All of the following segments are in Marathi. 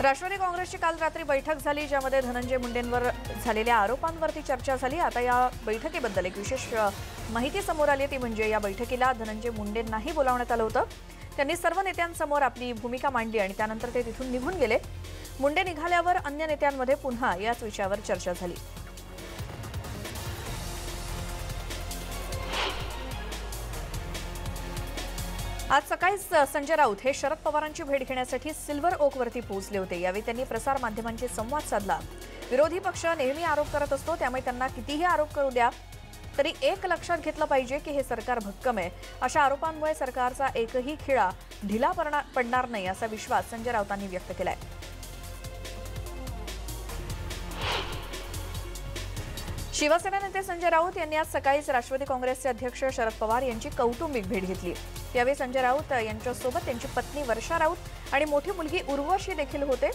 राष्ट्रवादी काँग्रेसची काल रात्री बैठक झाली ज्यामध्ये धनंजय मुंडेंवर झालेल्या आरोपांवरती चर्चा झाली. आता या बैठकीबद्दल एक विशेष माहिती समोर आली. ती म्हणजे या बैठकीला धनंजय मुंडेंनाही बोलावण्यात आलं होतं. त्यांनी सर्व नेत्यांसमोर आपली भूमिका मांडली आणि त्यानंतर ते तिथून निघून गेले. मुंडे निघाल्यावर अन्य नेत्यांमध्ये पुन्हा याच विषयावर चर्चा झाली. आज सकाळीच संजय राऊत हे शरद पवारांची भेट घेण्यासाठी सिल्वर ओकवरती पोहोचले होते. यावेळी त्यांनी प्रसार माध्यमांशी संवाद साधला. विरोधी पक्ष नेहमी आरोप करत असतो त्यामुळे त्यांना कितीही आरोप करू द्या तरी एक लक्षात घेतलं पाहिजे की हे सरकार भक्कम आहे. अशा आरोपांमुळे सरकारचा एकही खिळा ढिला पडणार पडणार नाही असा विश्वास संजय राऊतांनी व्यक्त केलाय. शिवसेना नेते संजय राऊत यांनी आज सकाळीच राष्ट्रवादी काँग्रेसचे अध्यक्ष शरद पवार यांची कौटुंबिक भेट घेतली. यावेळी संजय राऊत यांच्यासोबत त्यांची पत्नी वर्षा राऊत आणि मोठी मुलगी उर्वशी देखील होते.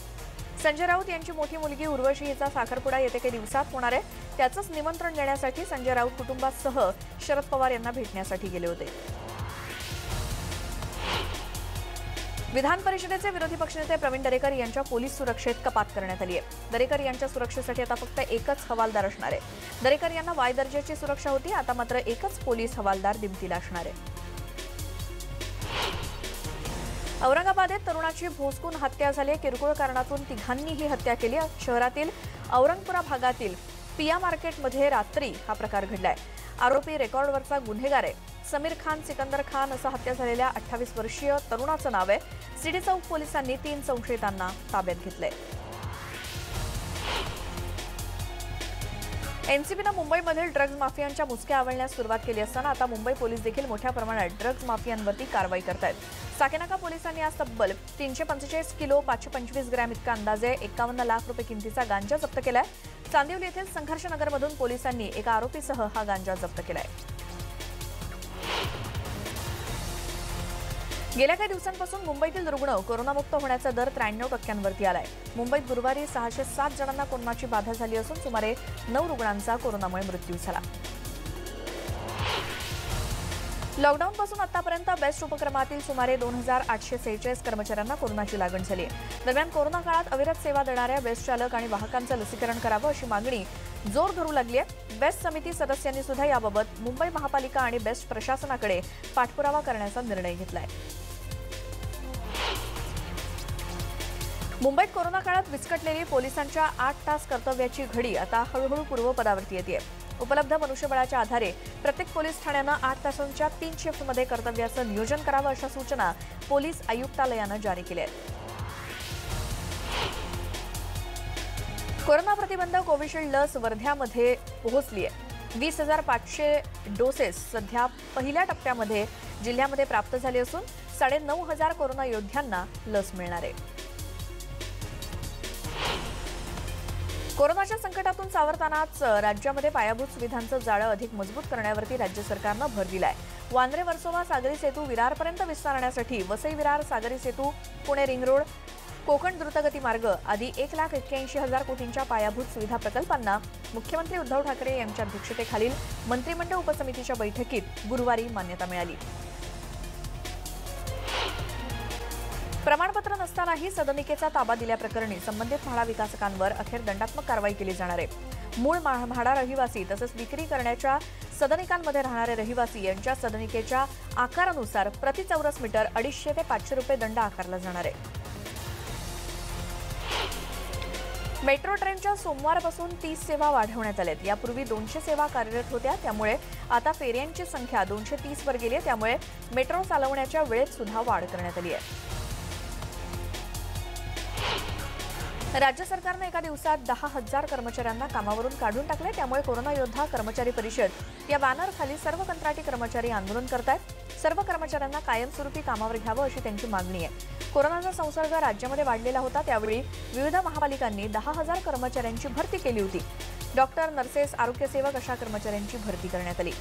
संजय राऊत यांची मोठी मुलगी उर्वशी हिचा साखरपुडा येत्या काही दिवसात होणार आहे. त्याचंच निमंत्रण देण्यासाठी संजय राऊत कुटुंबासह शरद पवार यांना भेटण्यासाठी गेले होते. विधान परिषदेचे विरोधी पक्षनेते प्रवीण दरेकर यांच्या पोलीस सुरक्षेत कपात करण्यात आली आहे. दरेकर यांच्या सुरक्षेसाठी आता फक्त एकच हवालदार असणार आहे. दरेकर यांना वाय दर्जाची सुरक्षा होती आता मात्र एकच पोलीस हवालदार दिमतीला असणार आहे. औरंगाबादेत तरुणाची भोसकून हत्या झाली किरकोळ कारणातून तिघांनी ही हत्या केली शहरातील औरंगपुरा भागातील पिया मार्केटमध्ये रात्री हा प्रकार घडलाय. आरोपी रेकॉर्डवरचा गुन्हेगार आहे. समीर खान सिकंदर खान असं हत्या झालेल्या अठ्ठावीस वर्षीय तरुणाचं नाव आहे. सिडी चौक पोलिसांनी तीन संशयितांना ताब्यात घेतलंय. एनसीबीनं मुंबईमधील ड्रग्ज माफियांच्या मुसक्या आवळण्यास सुरुवात केली असताना आता मुंबई पोलीस देखील मोठ्या प्रमाणात ड्रग्ज माफियांवरती कारवाई करतायत. साकेनाका पोलिसांनी आज तब्बल तीनशे पंचेचाळीस किलो पाचशे पंचवीस ग्रॅम इतका अंदाजे एकावन्न लाख रुपये किमतीचा गांजा जप्त केलाय. चांदिवली येथील संघर्ष नगरमधून पोलिसांनी एका आरोपीसह हा गांजा जप्त केलाय. गेल्या काही दिवसांपासून मुंबईतील रुग्ण कोरोनामुक्त होण्याचा दर त्र्याण्णव टक्क्यांवरती आलाय. मुंबईत गुरुवारी सहाशे सात जणांना कोरोनाची बाधा झाली असून सुमारे नऊ रुग्णांचा कोरोनामुळे मृत्यू झाला. लॉकडाऊनपासून आतापर्यंत बेस्ट उपक्रमातील सुमारे दोन हजार आठशे सेहेचाळीस कर्मचाऱ्यांना कोरोनाची लागण झाली आहे. दरम्यान कोरोना काळात अविरत सेवा देणाऱ्या बेस्ट चालक आणि वाहकांचं लसीकरण करावं अशी मागणी जोर धरू लागली आहे. बेस्ट समिती सदस्यांनी सुद्धा याबाबत मुंबई महापालिका आणि बेस्ट प्रशासनाकडे पाठपुरावा करण्याचा निर्णय घेतलाय. मुंबईत कोरोना काळात विस्कटलेली पोलिसांच्या आठ तास कर्तव्याची घडी आता हळूहळू पूर्वपदावरती येते उपलब्ध मनुष्यबळाच्या आधारे प्रत्येक पोलीस ठाण्यानं आठ तासांच्या तीन शिफ्टमध्ये कर्तव्याचं नियोजन करावं अशा सूचना पोलीस आयुक्तालयानं जारी केल्या आहेत. कोरोना प्रतिबंध कोविशिल्ड लस वर्ध्यामध्ये पोहोचली आहे वीस हजार पाचशे डोसेस सध्या पहिल्या टप्प्यामध्ये जिल्ह्यामध्ये प्राप्त झाले असून साडे नऊ हजार कोरोना योद्ध्यांना लस मिळणार आहे. कोरोनाच्या संकटातून सावरतानाच राज्यामध्ये पायाभूत सुविधांचं जाळं अधिक मजबूत करण्यावरती राज्य सरकारनं भर दिलाय. वांद्रे वर्सोवा सागरी सेतू विरारपर्यंत विस्तारण्यासाठी वसई विरार सागरी सेतू पुणे रिंग रोड कोकण द्रुतगती मार्ग आदी एक लाख एक्क्याऐंशी हजार कोटींच्या पायाभूत सुविधा प्रकल्पांना मुख्यमंत्री उद्धव ठाकरे यांच्या अध्यक्षतेखालील मंत्रिमंडळ उपसमितीच्या बैठकीत गुरुवारी मान्यता मिळाली. प्रमाणपत्र नसतानाही सदनिकेचा ताबा दिल्याप्रकरणी संबंधित म्हाडा विकासकांवर अखेर दंडात्मक कारवाई केली जाणार आहे. मूळ म्हाडा रहिवासी तसंच विक्री करण्याच्या सदनिकांमध्ये राहणारे रहिवासी यांच्या सदनिकेच्या आकारानुसार प्रति चौरस मीटर अडीचशे ते पाचशे रुपये दंड आकारला जाणार आहे. मेट्रो ट्रेनच्या सोमवारपासून तीस सेवा वाढवण्यात आल्यात. यापूर्वी दोनशे सेवा कार्यरत होत्या. त्यामुळे आता फेऱ्यांची संख्या दोनशे तीस वर गेली आहे. त्यामुळे मेट्रो चालवण्याच्या वेळेत सुद्धा वाढ करण्यात आली आहे. राज्य सरकारनं एका दिवसात दहा हजार कर्मचाऱ्यांना कामावरून काढून टाकले त्यामुळे कोरोना योद्धा कर्मचारी परिषद या बॅनरखाली सर्व कंत्राटी कर्मचारी आंदोलन करतायत. सर्व कर्मचाऱ्यांना कायमस्वरूपी कामावर घ्यावं अशी त्यांची मागणी आहे. कोरोनाचा संसर्ग राज्यामध्ये वाढलेला होता. त्यावेळी विविध महापालिकांनी दहा हजार कर्मचाऱ्यांची भरती केली होती. डॉक्टर नर्सेस आरोग्यसेवक अशा कर्मचाऱ्यांची भरती करण्यात आली.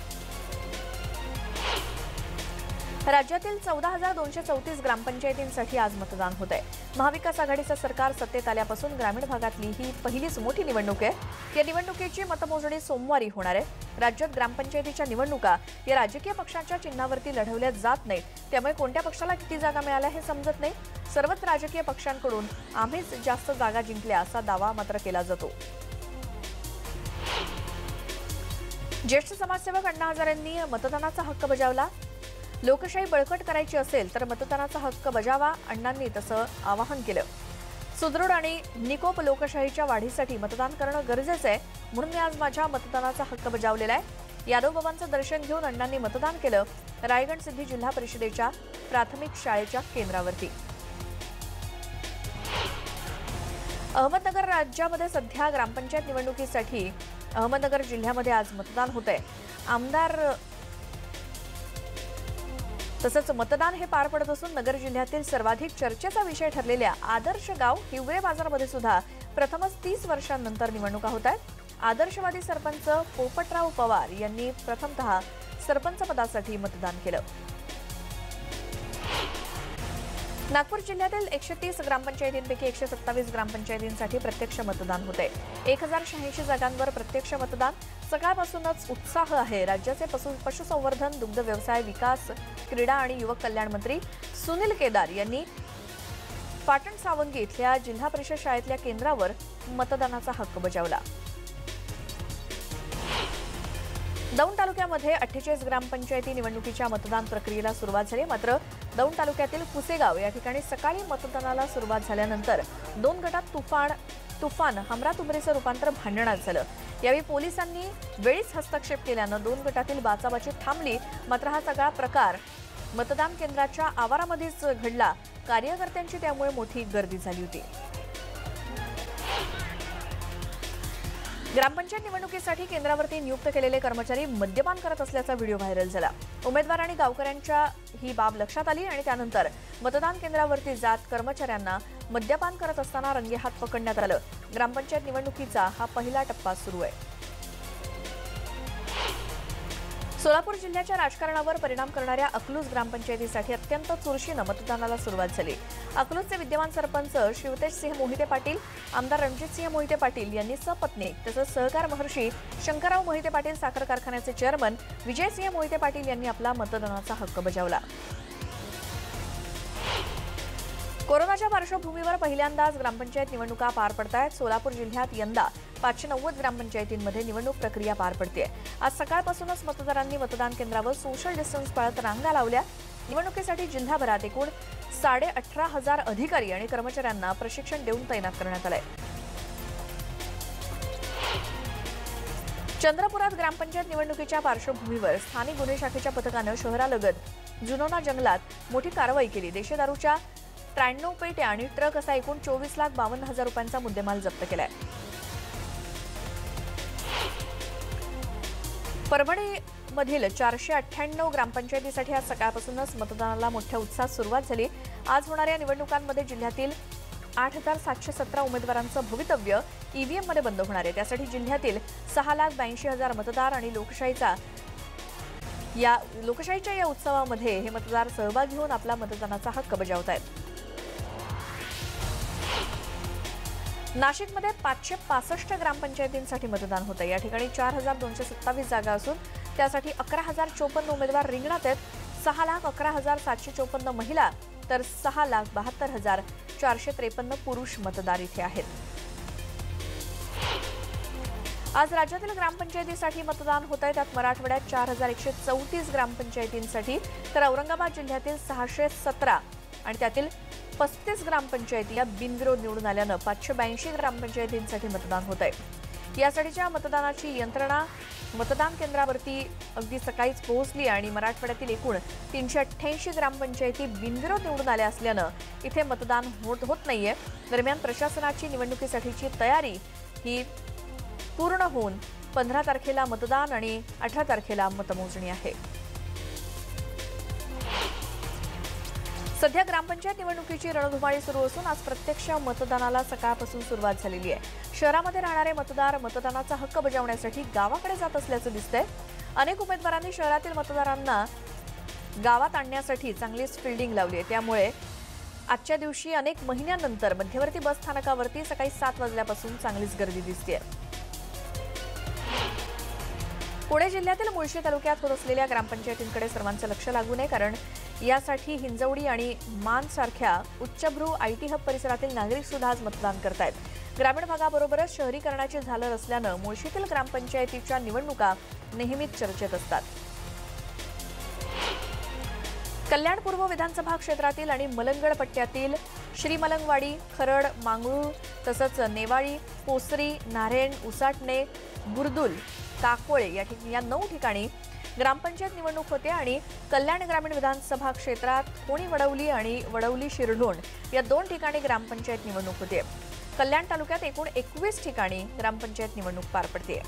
राज्यातील चौदा हजार दोनशे चौतीस ग्रामपंचायतींसाठी आज मतदान होत आहे महाविकास आघाडीचं सरकार सत्तेत आल्यापासून ग्रामीण भागातली ही पहिलीच मोठी निवडणूक आहे. या निवडणुकीची मतमोजणी सोमवारी होणार आहे. राज्यात ग्रामपंचायतीच्या निवडणुका या राजकीय पक्षांच्या चिन्हावरती लढवल्या जात नाहीत. त्यामुळे कोणत्या पक्षाला किती जागा मिळाल्या हे समजत नाही. सर्वच राजकीय पक्षांकडून आम्हीच जास्त जागा जिंकल्या असा दावा मात्र केला जातो. ज्येष्ठ समाजसेवक अण्णा हजारेंनी मतदानाचा हक्क बजावला. लोकशाही बळकट करायची असेल तर मतदानाचा हक्क बजावा अण्णांनी तसं आवाहन केलं. सुदृढ आणि निकोप लोकशाहीच्या वाढीसाठी मतदान करणं गरजेचं आहे म्हणून मी आज माझ्या मतदानाचा हक्क बजावलेला आहे. यादवबाबांचं दर्शन घेऊन अण्णांनी मतदान केलं रायगड सिद्धी जिल्हा परिषदेच्या प्राथमिक शाळेच्या केंद्रावरती. अहमदनगर राज्यामध्ये सध्या ग्रामपंचायत निवडणुकीसाठी अहमदनगर जिल्ह्यामध्ये आज मतदान होत आहे आमदार तसंच मतदान हे पार पडत असून नगर जिल्ह्यातील सर्वाधिक चर्चेचा विषय ठरलेल्या आदर्श गाव हिवरे बाजारमध्ये सुद्धा प्रथमच तीस वर्षांनंतर निवडणुका होत आहेत. आदर्शवादी सरपंच पोपटराव पवार यांनी प्रथमतः सरपंच पदासाठी मतदान केलं. नागपूर जिल्ह्यातील एकशे तीस ग्रामपंचायतींपैकी एकशे सत्तावीस ग्रामपंचायतींसाठी प्रत्यक्ष मतदान होते. एक हजार शहाऐंशी जागांवर प्रत्यक्ष मतदान. सकाळपासूनच उत्साह आहे. राज्याचे पशु पशुसंवर्धन दुग्ध व्यवसाय विकास क्रीडा आणि युवक कल्याण मंत्री सुनील केदार यांनी पाटण सावंगी इथल्या जिल्हा परिषद शाळेतल्या केंद्रावर मतदानाचा हक्क बजावला. दौंड तालुक्यामध्ये अठ्ठेचाळीस ग्रामपंचायती निवडणुकीच्या मतदान प्रक्रियेला सुरुवात झाली. मात्र दौंड तालुक्यातील कुसेगाव या ठिकाणी सकाळी मतदानाला सुरुवात झाल्यानंतर दोन गटात तुफान तुफान हमरातुमरीचं रूपांतर भांडणात झालं. यावेळी पोलिसांनी वेळीच हस्तक्षेप केल्यानं दोन गटातील बाचाबाची थांबली. मात्र हा सगळा प्रकार मतदान केंद्राच्या आवारामध्येच घडला. कार्यकर्त्यांची त्यामुळे मोठी गर्दी झाली होती. ग्रामपंचायत निवडणुकीसाठी केंद्रावरती नियुक्त केलेले कर्मचारी मद्यपान करत असल्याचा व्हिडिओ व्हायरल झाला. उमेदवार आणि गावकऱ्यांच्या ही बाब लक्षात आली आणि त्यानंतर मतदान केंद्रावरती जात कर्मचाऱ्यांना मद्यपान करत असताना रंगेहात पकडण्यात आलं. ग्रामपंचायत निवडणुकीचा हा पहिला टप्पा सुरू आहे. सोलापूर जिल्ह्याच्या राजकारणावर परिणाम करणाऱ्या अकलूज ग्रामपंचायतीसाठी अत्यंत चुरशीनं मतदानाला सुरुवात झाली. अकलूजचे विद्यमान सरपंच शिवतेज सिंह मोहिते पाटील आमदार रणजितसिंह मोहिते पाटील यांनी सपत्नी तसंच सहकार महर्षी शंकरराव मोहिते पाटील साखर कारखान्याचे चेअरमन विजयसिंह मोहिते पाटील यांनी आपला मतदानाचा हक्क बजावला. कोरोनाच्या पार्श्वभूमीवर पहिल्यांदाच ग्रामपंचायत निवडणुका पार पडतायत. सोलापूर जिल्ह्यात यंदा पाचशे नव्वद ग्रामपंचायतींमध्ये निवडणूक प्रक्रिया पार पडते आज सकाळपासूनच मतदारांनी मतदान केंद्रावर सोशल डिस्टन्स पाळत रांगा लावल्या. निवडणुकीसाठी जिल्हाभरात एकूण साडे अठरा हजार अधिकारी आणि कर्मचाऱ्यांना प्रशिक्षण देऊन तैनात करण्यात आलंय. चंद्रपुरात ग्रामपंचायत निवडणुकीच्या पार्श्वभूमीवर स्थानिक गुन्हे शाखेच्या पथकानं शहरालगत जुनोना जंगलात मोठी कारवाई केली. देशदारूच्या त्र्याण्णव पेट्या आणि ट्रक असा एकूण चोवीस लाख बावन्न हजार रुपयांचा मुद्देमाल जप्त केलाय. परभणीमधील चारशे अठ्ठ्याण्णव ग्रामपंचायतीसाठी आज सकाळपासूनच मतदानाला मोठ्या उत्साहात सुरुवात झाली. आज होणाऱ्या निवडणुकांमध्ये जिल्ह्यातील आठ हजार सातशे सतरा उमेदवारांचं भवितव्य ईव्हीएममध्ये बंद होणार आहे. त्यासाठी जिल्ह्यातील सहा लाख ब्याऐंशी हजार मतदार आणि लोकशाहीचा या लोकशाहीच्या या उत्सवामध्ये हे मतदार सहभागी होऊन आपला मतदानाचा हक्क बजावत आहेत नाशिकमध्ये पाचशे पासष्ट ग्रामपंचायतींसाठी मतदान होतं. या ठिकाणी चार हजार दोनशे सत्तावीस जागा असून त्यासाठी अकरा हजार चोपन्न उमेदवार रिंगणात आहेत. सहा लाख अकरा हजार सातशे चोपन्न महिला तर सहा लाख बहात्तर हजार चारशे त्रेपन्न पुरुष मतदार इथे आहेत. आज राज्यातील ग्रामपंचायतीसाठी मतदान होत आहे त्यात मराठवाड्यात चार हजार एकशे चौतीस ग्रामपंचायतींसाठी तर औरंगाबाद जिल्ह्यातील सहाशे सतरा आणि त्यातील पस्तीस ग्रामपंचायती या बिनविरोध निवडून आल्यानं पाचशे ब्याऐंशी ग्रामपंचायतींसाठी मतदान होत आहे यासाठीच्या मतदानाची यंत्रणा मतदान केंद्रावरती अगदी सकाळीच पोहोचली आणि मराठवाड्यातील एकूण तीनशे अठ्ठ्याऐंशी ग्रामपंचायती बिनविरोध निवडून आल्या असल्यानं इथे मतदान होत होत नाहीये. दरम्यान प्रशासनाची निवडणुकीसाठीची तयारी ही पूर्ण होऊन पंधरा तारखेला मतदान आणि अठरा तारखेला मतमोजणी आहे. सध्या ग्रामपंचायत निवडणुकीची रणधुमाळी सुरू असून आज प्रत्यक्ष मतदानाला सकाळपासून सुरुवात झालेली आहे. शहरामध्ये राहणारे मतदार मतदानाचा हक्क बजावण्यासाठी गावाकडे जात असल्याचं दिसतंय. अनेक उमेदवारांनी शहरातील मतदारांना गावात आणण्यासाठी चांगलीच फिल्डिंग लावली आहे. त्यामुळे आजच्या दिवशी अनेक महिन्यानंतर मध्यवर्ती बस स्थानकावरती सकाळी सात वाजल्यापासून चांगलीच गर्दी दिसते पुणे जिल्ह्यातील मुळशी तालुक्यात होत असलेल्या ग्रामपंचायतींकडे सर्वांचं लक्ष लागू नये कारण यासाठी हिंजवडी आणि मान सारख्या उच्चभ्रू आय टी हब परिसरातील नागरिक सुद्धा आज मतदान करतायत. ग्रामीण भागाबरोबरच शहरीकरणाची झालर असल्यानं मुळशीतील ग्रामपंचायतीच्या निवडणुका नेहमीच चर्चेत असतात. कल्याण पूर्व विधानसभा क्षेत्रातील आणि मलंगड पट्ट्यातील श्रीमलंगवाडी खरड मांगळूळ तसंच नेवाळी पोसरी नारेण उसाटणे बुरदुल काकोळे या ठिकाणी या नऊ ठिकाणी ग्रामपंचायत निवडणूक होते आणि कल्याण ग्रामीण विधानसभा क्षेत्रात कोणी वडवली आणि वडवली शिरढोण या दोन ठिकाणी ग्रामपंचायत निवडणूक होते. कल्याण तालुक्यात एकूण एकवीस ठिकाणी ग्रामपंचायत निवडणूक पार पडते.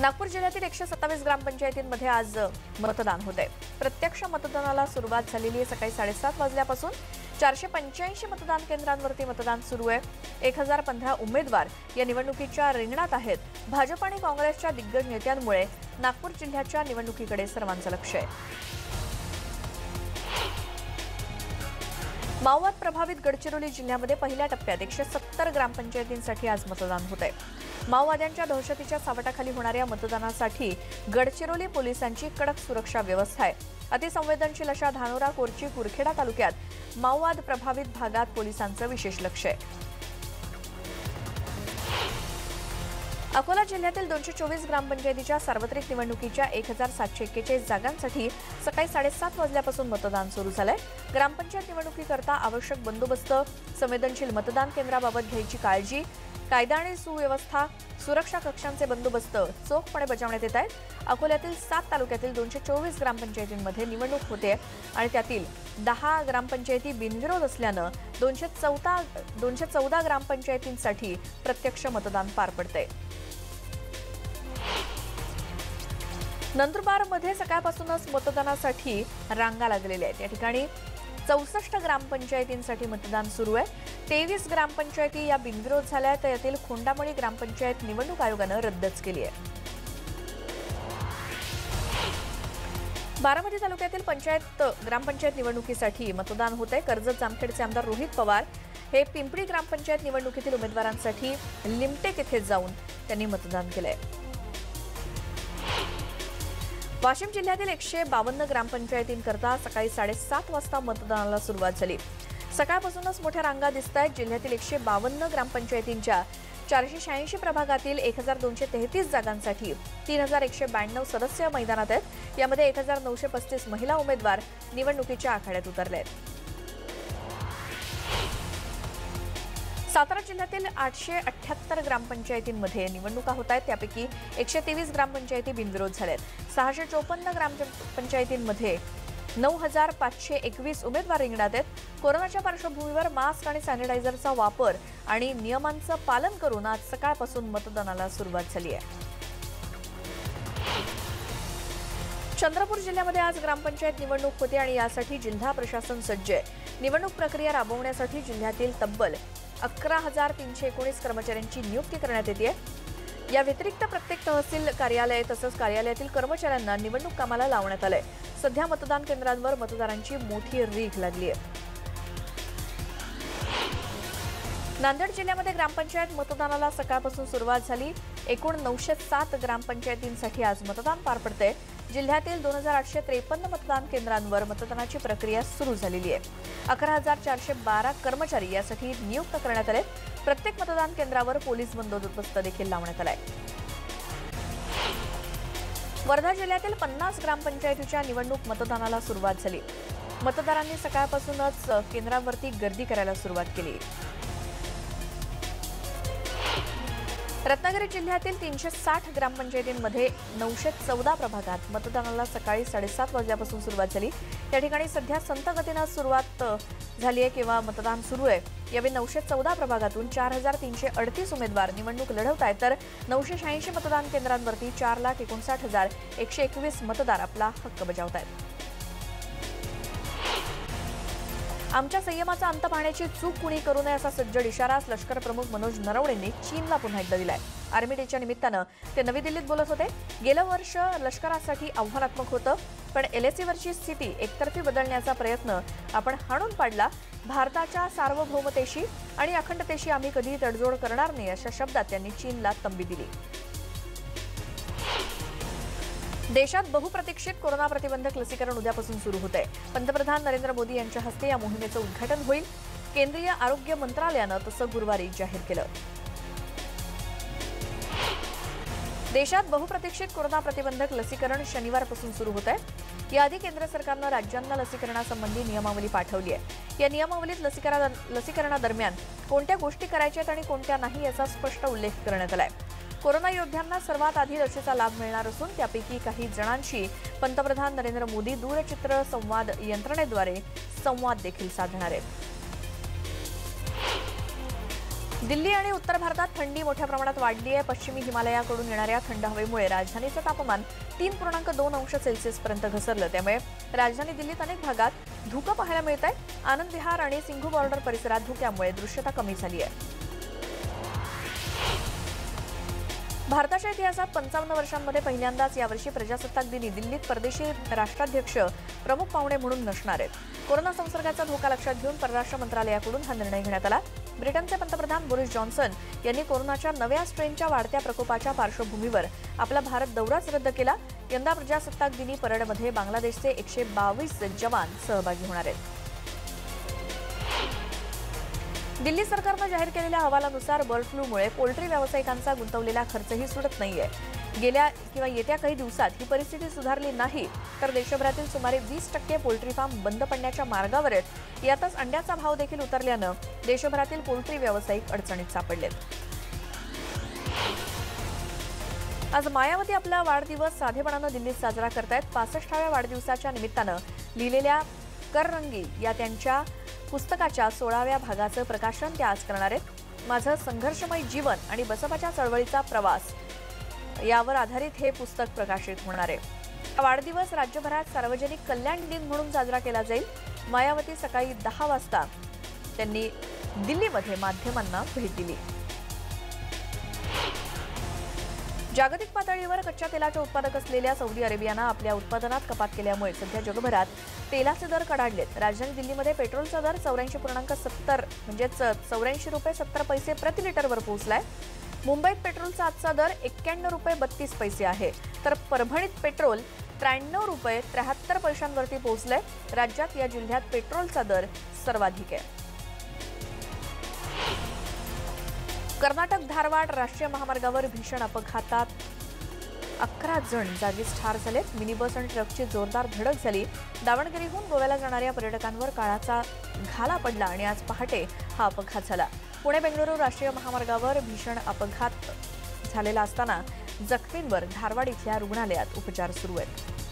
नागपूर जिल्ह्यातील एकशे सत्तावीस ग्रामपंचायतींमध्ये आज मतदान होत आहे प्रत्यक्ष मतदानाला सुरुवात झालेली आहे सकाळी साडेसात वाजल्यापासून. चारशे पंच्याऐंशी मतदान केंद्रांवरती मतदान सुरू आहे. एक हजार पंधरा उमेदवार या निवडणुकीच्या रिंगणात आहेत. भाजप आणि काँग्रेसच्या दिग्गज नेत्यांमुळे नागपूर जिल्ह्याच्या निवडणुकीकडे सर्वांचं लक्ष आहे. माओवाद प्रभावित गडचिरोली जिल्ह्यामध्ये पहिल्या टप्प्यात एकशे सत्तर ग्रामपंचायतींसाठी आज मतदान होत आहे माओवाद्यांच्या दहशतीच्या सावटाखाली होणाऱ्या मतदानासाठी गडचिरोली पोलिसांची कडक सुरक्षा व्यवस्था आहे. अतिसंवेदनशील अशा धानोरा कोरची कुरखेडा तालुक्यात माओवाद प्रभावित भागात पोलिसांचं विशेष लक्ष आहे. अकोला जिल्ह्यातील दोनशे चोवीस ग्रामपंचायतीच्या सार्वत्रिक निवडणुकीच्या एक हजार सातशे एक्केचाळीस जागांसाठी सकाळी साडेसात वाजल्यापासून मतदान सुरू झालंय. ग्रामपंचायत निवडणुकीकरता आवश्यक बंदोबस्त संवेदनशील मतदान केंद्राबाबत घ्यायची काळजी कायदा आणि सुव्यवस्था सुरक्षा कक्षांचे बंदोबस्त चोखपणे बजावण्यात येत आहेत. अकोल्यातील सात तालुक्यातील दोनशे चोवीस ग्रामपंचायतींमध्ये निवडणूक होते आणि त्यातील दहा ग्रामपंचायती बिनविरोध असल्यानं दोनशे चौदा दोनशे चौदा ग्रामपंचायतींसाठी प्रत्यक्ष मतदान पार पडतंय. नंदुरबारमध्ये सकाळपासूनच मतदानासाठी रांगा लागलेल्या आहेत. या ठिकाणी चौसष्ट ग्रामपंचायतींसाठी मतदान सुरू आहे. तेवीस ग्रामपंचायती या बिनविरोध झाल्या तर यातील खोंडामळी ग्रामपंचायत निवडणूक आयोगानं रद्दच केली आहे. बारामती तालुक्यातील पंचायत ग्रामपंचायत निवडणुकीसाठी मतदान होत आहे. कर्जत जामखेडचे आमदार रोहित पवार हे पिंपरी ग्रामपंचायत निवडणुकीतील उमेदवारांसाठी लिमटेक येथे जाऊन त्यांनी मतदान केलं आहे वाशिम जिल्ह्यातील एकशे बावन्न ग्रामपंचायतींकरता सकाळी साडेसात वाजता मतदानाला सुरुवात झाली. सकाळपासूनच मोठ्या रांगा दिसत आहेत जिल्ह्यातील एकशे बावन्न ग्रामपंचायतींच्या चारशे शहाऐंशी प्रभागातील एक हजार दोनशे तेहतीस जागांसाठी तीन हजार एकशे ब्याण्णव सदस्य मैदानात आहेत. यामध्ये एक हजार नऊशे पस्तीस महिला उमेदवार निवडणुकीच्या आखाड्यात उतरले आहेत सातारा जिल्ह्यातील आठशे अठ्याहत्तर ग्रामपंचायतींमध्ये निवडणुका होत आहेत. त्यापैकी एकशे तेवीस ग्रामपंचायती बिनविरोध आहेत सहाशे चोपन्न ग्रामपंचायतींमध्ये नऊ हजार पाचशे एकवीस उमेदवार रिंगणात आहेत. कोरोनाच्या पार्श्वभूमीवर मास्क आणि सॅनिटायझरचा वापर आणि नियमांचं पालन करून आज सकाळपासून मतदानाला सुरुवात झाली आहे. चंद्रपूर जिल्ह्यामध्ये आज ग्रामपंचायत निवडणूक होते आणि यासाठी जिल्हा प्रशासन सज्ज आहे. निवडणूक प्रक्रिया राबवण्यासाठी जिल्ह्यातील तब्बल अकरा हजार तीनशे एकोणीस कर्मचाऱ्यांची नियुक्ती करण्यात येते. या व्यतिरिक्त प्रत्येक तहसील कार्यालय तसंच कार्यालयातील कर्मचाऱ्यांना निवडणूक कामाला लावण्यात आलंय. सध्या मतदान केंद्रांवर मतदारांची मोठी रीघ लागली आहे नांदेड जिल्ह्यामध्ये ग्रामपंचायत मतदानाला सकाळपासून सुरुवात झाली. एकूण नऊशे सात ग्रामपंचायतींसाठी आज मतदान पार पडतंय. जिल्ह्यातील दोन हजार आठशे त्रेपन्न मतदान केंद्रांवर मतदानाची प्रक्रिया सुरू झालेली आहे. अकरा हजार चारशे बारा कर्मचारी यासाठी नियुक्त करण्यात आले प्रत्येक मतदान केंद्रावर पोलीस बंदोबस्त देखील लावण्यात आलाय. वर्धा जिल्ह्यातील पन्नास ग्रामपंचायतीच्या निवडणूक मतदानाला सुरुवात झाली. मतदारांनी सकाळपासूनच केंद्रावरती गर्दी करायला सुरुवात केली. रत्नागिरी जिल्ह्यातील तीनशे साठ ग्रामपंचायतींमध्ये नऊशे चौदा प्रभागात मतदानाला सकाळी साडेसात वाजल्यापासून सुरुवात झाली. त्या ठिकाणी सध्या संत गतीनं सुरुवात झाली आहे किंवा मतदान सुरू आहे. यावेळी नऊशे चौदा प्रभागातून चार हजार तीनशे अडतीस उमेदवार निवडणूक लढवत आहेत. तर नऊशे शहाऐंशी मतदान केंद्रांवरती चार लाख एकोणसाठ हजार एकशे एकवीस मतदार आपला हक्क बजावत आहेत. आमच्या संयमाचा अंत पाहण्याची चूक कुणी करू नये असा सज्जड इशारा लष्कर प्रमुख मनोज नरवणेंनी चीनला पुन्हा एकदा दिलाय. आर्मी डेच्या निमित्तानं ते नवी दिल्लीत बोलत होते. गेलं वर्ष लष्करासाठी आव्हानात्मक होतं पण एलएसीवरची स्थिती एकतर्फी बदलण्याचा प्रयत्न आपण हाणून पाडला. भारताच्या सार्वभौमतेशी आणि अखंडतेशी आम्ही कधीही तडजोड करणार नाही अशा शब्दात त्यांनी चीनला तंबी दिली. देशात बहुप्रतीक्षित कोरोना प्रतिबंधक लसीकरण उद्यापासून सुरू होत आहे पंतप्रधान नरेंद्र मोदी यांच्या हस्ते या मोहिमेचं उद्घाटन होईल. केंद्रीय आरोग्य मंत्रालयानं तसं गुरुवारी जाहीर केलं. देशात बहुप्रतीक्षित कोरोना प्रतिबंधक लसीकरण शनिवारपासून सुरू होत आहे याआधी केंद्र सरकारनं राज्यांना लसीकरणासंबंधी नियमावली पाठवली आहे. या नियमावलीत लसीकरणा लसीकरणादरम्यान कोणत्या गोष्टी करायच्या आहेत आणि कोणत्या नाही याचा स्पष्ट उल्लेख करण्यात आलाय. कोरोना योद्ध्यांना सर्वात आधी लसीचा लाभ मिळणार असून त्यापैकी काही जणांशी पंतप्रधान नरेंद्र मोदी दूरचित्र संवाद यंत्रणेद्वारे संवाद देखील साधणार आहेत. दिल्ली आणि उत्तर भारतात थंडी मोठ्या प्रमाणात वाढली आहे. पश्चिमी हिमालयाकडून येणाऱ्या थंड हवेमुळे राजधानीचं तापमान तीन पूर्णांक दोन अंश सेल्सिअसपर्यंत घसरलं. त्यामुळे राजधानी दिल्लीत अनेक भागात धुकं पाहायला मिळत आहे आनंद विहार आणि सिंघू बॉर्डर परिसरात धुक्यामुळे दृश्यता कमी झाली आहे. भारताच्या इतिहासात पंचावन्न वर्षांमध्ये पहिल्यांदाच यावर्षी प्रजासत्ताक दिनी दिल्लीत परदेशी राष्ट्राध्यक्ष प्रमुख पाहुणे म्हणून नसणार आहेत. कोरोना संसर्गाचा धोका लक्षात घेऊन परराष्ट्र मंत्रालयाकडून हा निर्णय घेण्यात आला. ब्रिटनचे पंतप्रधान बोरिस जॉन्सन यांनी कोरोनाच्या नव्या स्ट्रेनच्या वाढत्या प्रकोपाच्या पार्श्वभूमीवर आपला भारत दौराच रद्द केला. यंदा प्रजासत्ताक दिनी परेडमध्ये बांगलादेशचे एकशे बावीस जवान सहभागी होणार आहेत. दिल्ली सरकारनं जाहीर केलेल्या अहवालानुसार बर्ड फ्लूमुळे पोल्ट्री व्यावसायिकांचा गुंतवलेला खर्चही सुटत नाहीये. गेल्या किंवा येत्या काही दिवसात ही परिस्थिती सुधारली नाही तर देशभरातील सुमारे वीस टक्के पोल्ट्री फार्म बंद पडण्याच्या मार्गावर आहेत यातच अंड्याचा भाव देखील उतरल्यानं देशभरातील पोल्ट्री व्यावसायिक अडचणीत सापडलेत. आज मायावती आपला वाढदिवस साधेपणानं दिल्लीत साजरा करतायत. पासष्टाव्या वाढदिवसाच्या निमित्तानं लिहिलेल्या कररंगी या त्यांच्या पुस्तकाच्या सोळाव्या भागाचं प्रकाशन त्या आज करणार आहेत. माझं संघर्षमय जीवन आणि बसपाच्या चळवळीचा प्रवास यावर आधारित हे पुस्तक प्रकाशित होणार आहे. हा वाढदिवस राज्यभरात सार्वजनिक कल्याण दिन म्हणून साजरा केला जाईल. मायावती सकाळी दहा वाजता त्यांनी दिल्लीमध्ये माध्यमांना भेट दिली. जागतिक पातळीवर कच्च्या तेलाचे उत्पादक असलेल्या सौदी अरेबियानं आपल्या उत्पादनात कपात केल्यामुळे सध्या जगभरात तेलाचे दर कडाडलेत. राजधानी दिल्लीमध्ये पेट्रोलचा दर चौऱ्याऐंशी पूर्णांक सत्तर म्हणजेच चौऱ्याऐंशी रुपये सत्तर पैसे प्रति लिटरवर पोहोचलाय. मुंबईत पेट्रोलचा आजचा दर एक्क्याण्णव रुपये बत्तीस पैसे आहे. तर परभणीत पेट्रोल त्र्याण्णव रुपये त्र्याहत्तर पैशांवरती पोहोचलंय. राज्यात या जिल्ह्यात पेट्रोलचा दर सर्वाधिक आहे. कर्नाटक धारवाड राष्ट्रीय महामार्गावर भीषण अपघातात अकरा जण जागीच ठार झालेत. मिनी बस आणि ट्रकची जोरदार धडक झाली. दावणगिरीहून गोव्याला जाणाऱ्या पर्यटकांवर काळाचा घाला पडला आणि आज पहाटे हा अपघात झाला. पुणे बेंगळुरू राष्ट्रीय महामार्गावर भीषण अपघात झालेला असताना जखमींवर धारवाड इथल्या रुग्णालयात उपचार सुरू आहेत.